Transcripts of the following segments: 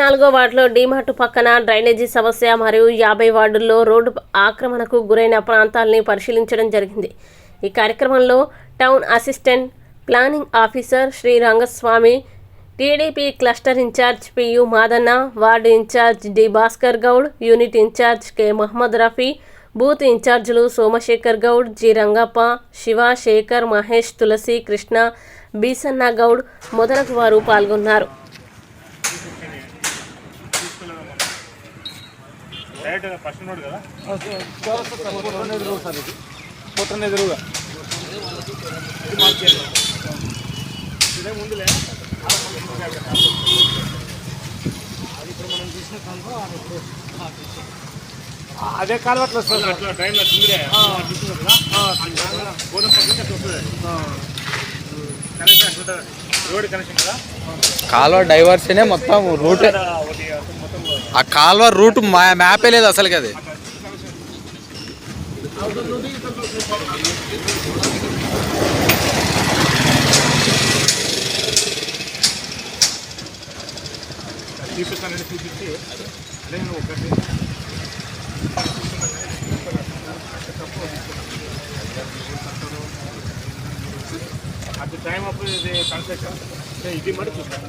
నాలుగో వార్డులో డీమార్ట్ పక్కన డ్రైనేజీ సమస్య మరియు యాభై వార్డుల్లో రోడ్డు ఆక్రమణకు గురైన ప్రాంతాల్ని పరిశీలించడం జరిగింది. ఈ కార్యక్రమంలో town assistant planning officer Shri Rangaswamy TDP cluster incharge P U Madanna ward incharge D Bhaskar Goud unit incharge K Mohammed Rafi booth ఇన్ఛార్జీలు సోమశేఖర్ గౌడ్ జి రంగప్ప శివ శేఖర్ మహేష్ తులసి కృష్ణ బీసన్న గౌడ్ మొదలగు వారు పాల్గొన్నారు. డైరెక్ట్ ఫస్ట్ నోడ్ కదా పొట్టన ఎదురుగా సార్ ఇది పొట్టన ఎదురుగా ఇదే ముందులే అదే కాలువట్లు వస్తుంది సార్. అట్లా ట్రైన్లో కిందనే చూస్తున్నారు కదా? గోధుమ పక్కన అట్లా వస్తుంది కనెక్షన్ రోడ్ కనెక్షన్ కదా? కాలువ డైవర్షనే మొత్తం రూట్ ఆ కాలువ రూట్ మ్యాపే లేదు అసలుకి అది. చూపిస్తానని చూపించి అదే ఒకటి అది టైం అప్పుడు ఇది కన్స్ట్రక్షన్ ఇది మరి చూస్తాను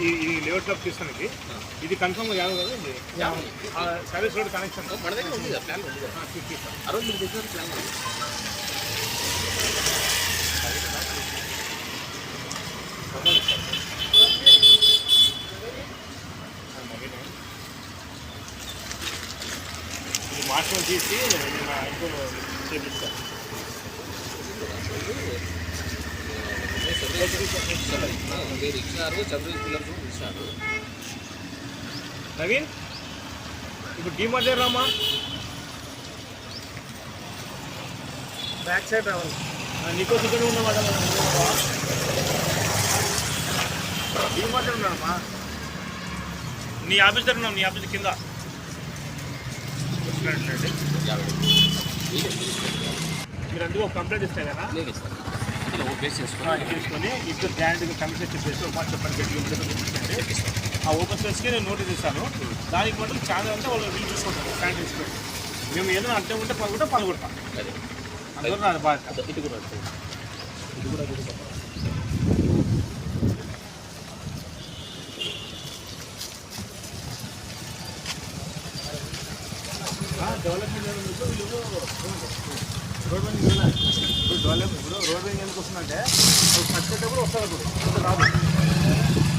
ఈ ఈ లేఅవుట్ తీస్తాను ఇది. కన్ఫర్మ్ కాదు కదా ఇది. సర్వీస్ రోడ్ కనెక్షన్ మన దగ్గర ఉంది ప్లాన్ ఆ రోజు మీరు తెచ్చిన ప్లాన్ ఇది మార్చడం తీసి నేను ఇంకో చేపిస్తాను నవీన్ ఇప్పుడు డిమార్ట్ దగ్గర రామా? బ్యాక్ సైడ్ రావాలి. నీకో ఇక్కడ ఉన్నమాట డిమార్ట్ దగ్గర ఉన్నాడమ్మా నీ ఆఫీస్ దగ్గర ఉన్నావు నీ ఆఫీస్ కింద. మీరు అందుకు ఒక కంప్లైంట్ ఇస్తే కదా? ఆ, తీసుకొని ఇద్దరు గ్యారెంటీ కమిషన్ చెప్పేసి ఒక చెప్పండి చూపించండి ఆ ఓపెన్ స్పేస్కి నేను నోటీస్ ఇస్తాను. దానికి మటుకు ఛానల్ అంటే వాళ్ళు వీళ్ళు చూసుకుంటారు ప్యాంట్ తీసుకొని మేము ఏదైనా అడ్డం ఉంటే పలుకుంటే పలుకొడతాం అందరూ నాది బాధ్యత ఇది కూడా ఇది కూడా డెవలప్మెంట్ రోడ్ మైనింగ్ ఇప్పుడు డెవలప్ ఇప్పుడు రోడ్ మైనింగ్ ఎందుకు వస్తుందంటే అది కట్టేటప్పుడు వస్తుంది అప్పుడు ఇప్పుడు రాదు